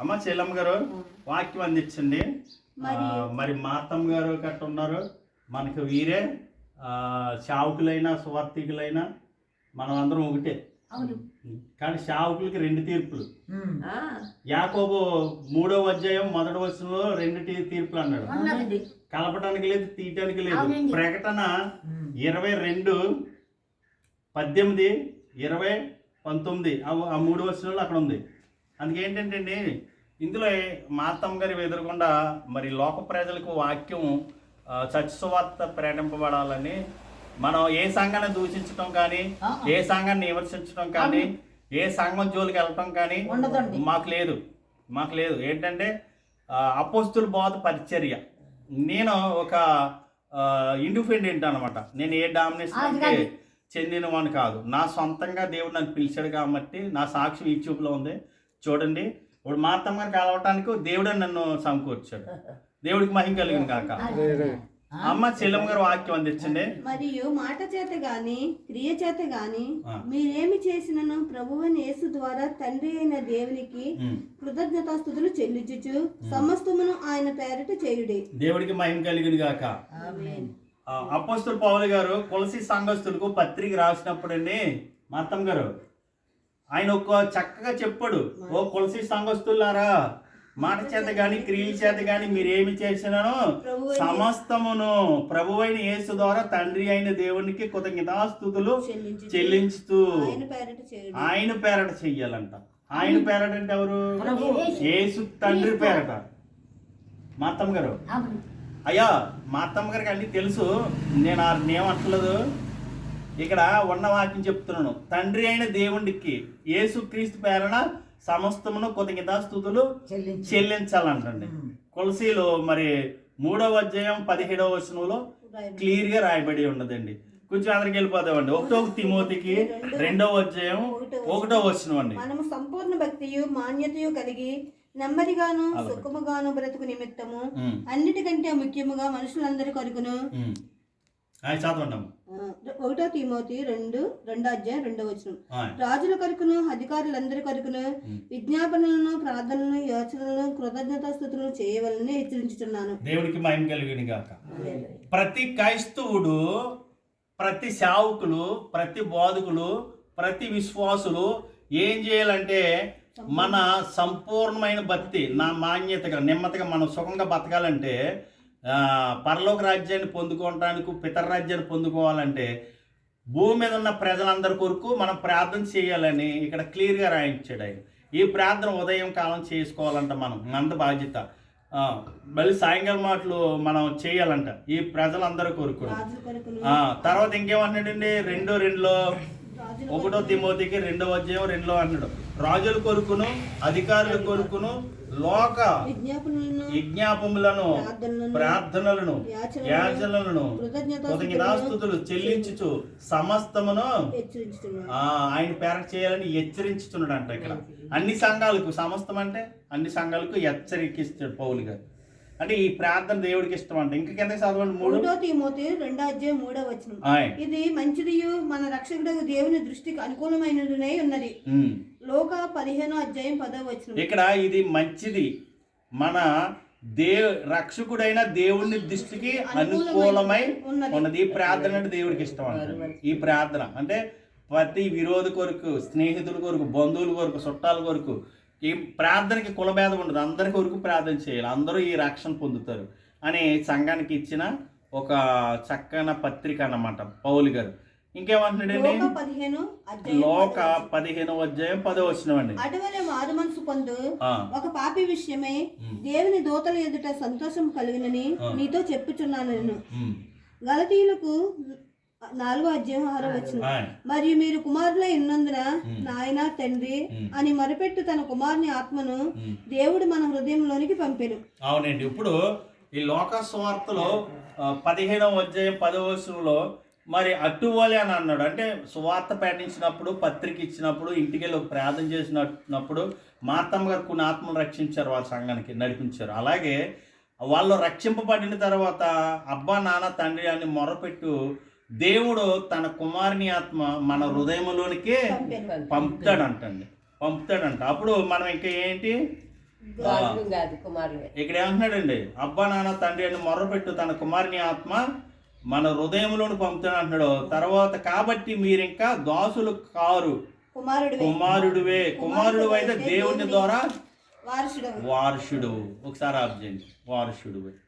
అమ్మ చెల్లమ్మ గారు వాక్యం అందించండి. మరి మాతమ్మ గారు గట్ట ఉన్నారు మనకు వీరే ఆ, శావుకులైనా సువార్థికులైనా మనం అందరం ఒకటే. అవును. కానీ శావుకులకి రెండు తీర్పులు. ఆ, యాకోబు మూడో అధ్యాయం మొదటి వచనంలో రెండు తీర్పులు అన్నాడు. కలపడానికి లేదు తీయటానికి లేదు. ప్రకటన ఇరవై రెండు పద్దెనిమిది ఇరవై పంతొమ్మిది. ఆ- ఆ మూడు వచనాలు అక్కడ ఉంది. అందుకేంటంటే అండి ఇందులో మాతమ్మ గారి ఎదురకుండా మరి లోక ప్రజలకు వాక్యం సత్యసువార్త ప్రేరేపింపబడాలని మనం ఏ సంఘాన్ని దూషించడం కానీ ఏ సంఘాన్ని విమర్శించడం కానీ ఏ సంఘం జోలికి వెళ్ళటం కానీ. మాకు లేదు. మాకు లేదు. ఏంటంటే అపోస్తుల బోధ పరిచర్య. నేను ఒక ఇండిపెండెంట్ అనమాట నేను ఏ డామినేషన్కి చెందినవాడిని కాదు. నా సొంతంగా దేవుడు నన్ను పిలిచాడు కాబట్టి నా సాక్షి యూట్యూబ్లో ఉంది. చూడండి. ఇప్పుడు మా అత్తమ్మ గారు కలవటానికి దేవుడే నన్ను సమకూర్చాడు. దేవుడికి మహిమ కలిగింది కాక. అమ్మ చెల్లమ్మ గారు వాక్యం అందించండి. మరియు మాట చేత గాని క్రియ చేత గాని. మీరేమి చేసినను ప్రభువని యేసు ద్వారా తండ్రి అయిన దేవునికి. కృతజ్ఞతాస్థుతులు చెల్లించుచు సమస్తమును ఆయన పేరిట చేయుడి. దేవుడికి మహిమ కలిగింది కాక ఆ, అపోస్తుల పౌలు గారు కొలసి సంఘస్థులకు పత్రిక రాసినప్పుడు అండి మా అత్తమ్మ గారు ఆయన ఒక చక్కగా చెప్పాడు. ఓ కొలసి సంఘస్థులారా మాట చేత గాని క్రియల చేత గాని మీరు ఏమి చేసినానో ప్రభు సమస్తమును ప్రభువైన యేసు ద్వారా తండ్రి అయిన దేవునికి కృతజ్ఞతాస్థుతులు చెల్లించుచు చెల్లించుతూ ఆయన పేరిట చేయుడి. ఆయన పేరట చెయ్యాలంట. ఆయన పేరట అంటే ఎవరు? యేసు తండ్రి పేరట. మా అత్తమ్మ గారు. అవును. అయ్యా మా అత్తమ్మ గారికి అన్ని తెలుసు. నేను ఆ ఏమంటలేదు ఇక్కడ ఉన్న వాక్యం చెప్తున్నాను. తండ్రి అయిన దేవుడికి యేసుక్రీస్తు పేరన సమస్తమును కొద్దిగా స్థుతులు చెల్లించు. చెల్లించాలంటండి. కొలసీలో మరి మూడవ అధ్యాయం పదిహేడవ వచనంలో క్లియర్గా రాయబడి ఉన్నదండి. కొంచెం అందరికి వెళ్ళిపోతామండి ఒకటో తిమోతికి రెండవ అధ్యాయం ఒకటో వచనం. అండి. మనము సంపూర్ణ భక్తియు మాన్యతయు కలిగి నెమ్మదిగాను సుఖముగాను బ్రతుకు నిమిత్తము. అన్నిటికంటే ముఖ్యముగా మనుషులందరి కొరకును చదవండి ఒకటో తిమోతి రెండు రెండో అధ్యాయం రెండో వచనం. ఆయన రాజుల కొరకును అధికారులందరి కొరకును విజ్ఞాపనలను ప్రార్థనలను యోచనలను కృతజ్ఞతాస్థుతులను చేయవలని హెచ్చరించుతున్నాను దేవుడికి మహిమ కలిగిన గాక. ప్రతి క్రైస్తవుడు ప్రతి సేవకులు ప్రతి బోధకులు ప్రతి విశ్వాసులు ఏం చేయాలంటే మన సంపూర్ణమైన భక్తి నా మాన్యతగా నెమ్మదిగా మనం సుఖంగా బతకాలంటే పరలోక రాజ్యాన్ని పొందుకోవటానికి పితర రాజ్యాన్ని పొందుకోవాలంటే భూమి మీద ఉన్న ప్రజలందరి కొరకు మనం ప్రార్థన చేయాలని ఇక్కడ క్లియర్గా రాయించాడు ఆయన. ఈ ప్రార్థన ఉదయం కాలం చేసుకోవాలంట మనం అంత బాధ్యత. మళ్ళీ సాయంకాలం మాటలు మనం చేయాలంట ఈ ప్రజలందరి కొరకు. తర్వాత ఇంకేమంటున్నాడండి? రెండో రెండులో ఒకటో తిమోతికి రెండో అధ్యాయం రెండో అంటున్నాడు రాజుల కొరకును అధికారుల కొరకును లోక విజ్ఞాపములను ప్రార్థనలను యాచనలను, కృతజ్ఞతాస్తుతులు చెల్లించుచు సమస్తమును ఆయన పేర చేయాలని హెచ్చరించుతున్నాడు అంట ఇక్కడ. అన్ని సంఘాలకు సమస్తం అంటే అన్ని సంఘాలకు హెచ్చరికిస్తాడు పౌలు గారు. అంటే ఈ ప్రార్థన దేవుడికి ఇష్టం అంట. ఇంకా కింద చదవండి మూడు. తిమోతి రెండో అధ్యాయం మూడో ఆయ్. ఇది మంచిదియు మన రక్షకుడు దేవుని దృష్టికి అనుకూలమైనదినే ఉన్నది. లోక పదిహేనో అధ్యాయం పదో వచనం. ఇక్కడ ఇది మంచిది. మన దే రక్షకుడైన దేవుని దృష్టికి అనుకూలమై ఉన్నది. ఈ ప్రార్థన అంటే దేవుడికి ఇష్టం అంట. ఈ ప్రార్థన అంటే ప్రతి విరోధి కొరకు స్నేహితుల కొరకు బంధువుల కొరకు చుట్టాల కొరకు ఈ ప్రార్థనకి కులభేదం ఉండదు. అందరి కొరకు ప్రార్థన చేయాలి. అందరూ ఈ రక్షణ పొందుతారు అని సంఘానికి ఇచ్చిన ఒక చక్కన పత్రిక అన్నమాట. పౌలు గారు. ఇంకేమంటున్నాడండి? లోక పదిహేను అధ్యాయం లోక పదిహేనవ అధ్యాయం పదో వచ్చినవండి అటువలే మారు మనసు పొందు. ఒక పాపి విషయమై దేవుని దూతల ఎదుట సంతోషం కలుగునని నీతో చెప్పుచున్నాను నేను. గలతీయులకు నాలుగో అధ్యాయం ఆరో వచ్చిన. మరియు మీరు కుమారులై ఉన్నందున నాయన తండ్రి అని మొరపెట్టు తన కుమారుని ఆత్మను దేవుడు మన హృదయంలోనికి పంపెను. అవునండి. ఇప్పుడు ఈ లోక సువార్తలో పదిహేనవ అధ్యాయం పదవ వచనంలో మరి అట్టువలే అని అన్నాడు. అంటే సువార్త ప్రకటించినప్పుడు పత్రిక ఇచ్చినప్పుడు ఇంటికి వెళ్ళి ఒక ప్రార్థన చేసినప్పుడు మాతమ్మ గారు కొన్ని ఆత్మలు రక్షించారు వాళ్ళ సంఘానికి నడిపించారు. అలాగే వాళ్ళు రక్షింపబడిన తర్వాత అబ్బా నాన్న తండ్రి అని మొరపెట్టు దేవుడు తన కుమారుని ఆత్మ మన హృదయంలోనికి పంపుతాడంటండి. పంపుతాడంట. అప్పుడు మనం ఇంకా ఏంటి? ఇక్కడ ఏమంటున్నాడండి? అబ్బా నాన్న తండ్రి అని మొర్రపెట్టు తన కుమారుని ఆత్మ మన హృదయంలోని పంపుతాడు అంటున్నాడు. తర్వాత కాబట్టి మీరు ఇంకా దాసులు కారు. కుమారుడు కుమారుడివే. కుమారుడు అయితే దేవుని ద్వారా వారసుడు వారసుడు ఒకసారి చేయండి. వారసుడు